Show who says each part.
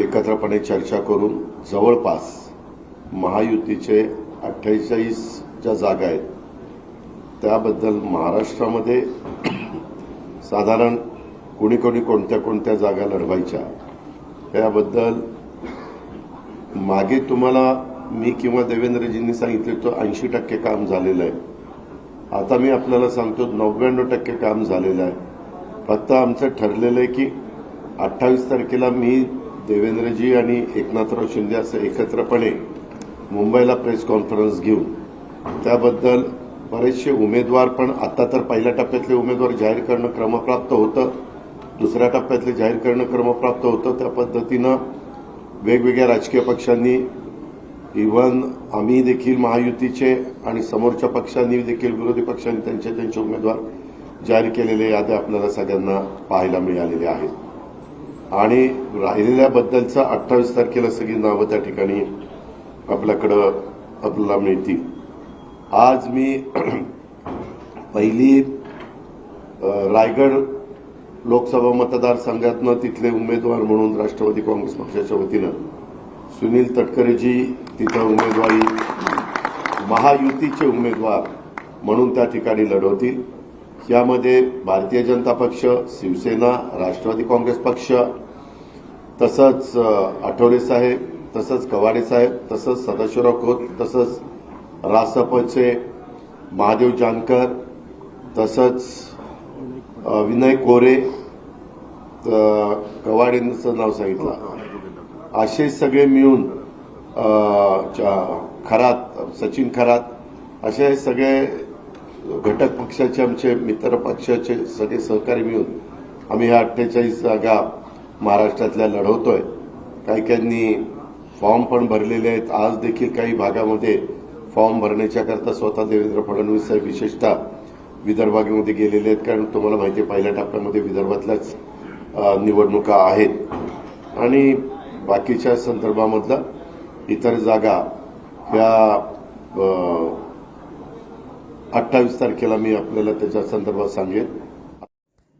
Speaker 1: एकत्रपणे चर्चा करून जवळपास महायुतीचे अठ्ठेचाळीस ज्या जागा आहेत. त्याबद्दल महाराष्ट्रामध्ये साधारण कोणी कोणी कोणत्या कोणत्या जागा लढवायच्या त्याबद्दल मागे तुम्हाला मी किंवा देवेंद्रजींनी सांगितले तो ऐंशी टक्के काम झालेलं आहे. आता मी आपल्याला सांगतो नव्याण्णव टक्के काम झालेलं आहे. फक्त आमचं ठरलेलं आहे की अठ्ठावीस तारखेला मी देवेंद्रजी आणि एकनाथराव शिंदे असं एकत्रपणे मुंबईला प्रेस कॉन्फरन्स घेऊन त्याबद्दल बरेचसे उमेदवार पण आता तर पहिल्या टप्प्यातले उमेदवार जाहीर करणं क्रमप्राप्त होतं. दुसऱ्या टप्प्यातले जाहीर करणं क्रमप्राप्त होतं. त्या पद्धतीनं वेगवेगळ्या राजकीय पक्षांनी इव्हन आम्ही देखील महायुतीचे आणि समोरच्या पक्षांनी देखील विरोधी पक्षांनी त्यांचे त्यांचे उमेदवार जाहीर केलेले याद्या आपल्याला सगळ्यांना पाहायला मिळालेल्या आहेत. आणि राहिलेल्याबद्दलचा अठ्ठावीस तारखेला सगळी नावं त्या ठिकाणी आपल्याकडं आपल्याला मिळतील. आज मी पहिली रायगड लोकसभा मतदारसंघातनं तिथले उमेदवार म्हणून राष्ट्रवादी काँग्रेस पक्षाच्या वतीनं सुनील तटकरेजी तिथं उमेदवारी महायुतीचे उमेदवार म्हणून त्या ठिकाणी लढवतील. यामध्ये भारतीय जनता पक्ष शिवसेना राष्ट्रवादी काँग्रेस पक्ष तसंच आठवले साहेब तसंच कवाडे साहेब तसंच सदाशिवराव खोत तसंच रासपचे महादेव जानकर तसंच विनय कोरे कवाडेंचं नाव सांगितलं. असे सगळे मिळून खरात सचिन खरात असे सगळे घटक पक्षाचे आमचे मित्र पक्षाचे सगळे सहकारी मिळून आम्ही ह्या अठ्ठेचाळीस जागा महाराष्ट्रातल्या लढवतोय. काही काहींनी फॉर्म पण भरलेले आहेत. आज देखील काही भागामध्ये फॉर्म भरण्याच्याकरता स्वतः देवेंद्र फडणवीस साहेब विशेषतः विदर्भामध्ये गेलेले आहेत. कारण तुम्हाला माहिती आहे पहिल्या टप्प्यामध्ये विदर्भातल्याच निवडणुका आहेत. आणि बाकीच्या संदर्भामधला इतर जागा ह्या अठ्ठावीस तारखेला मी आपल्याला त्याच्या संदर्भात सांगेन.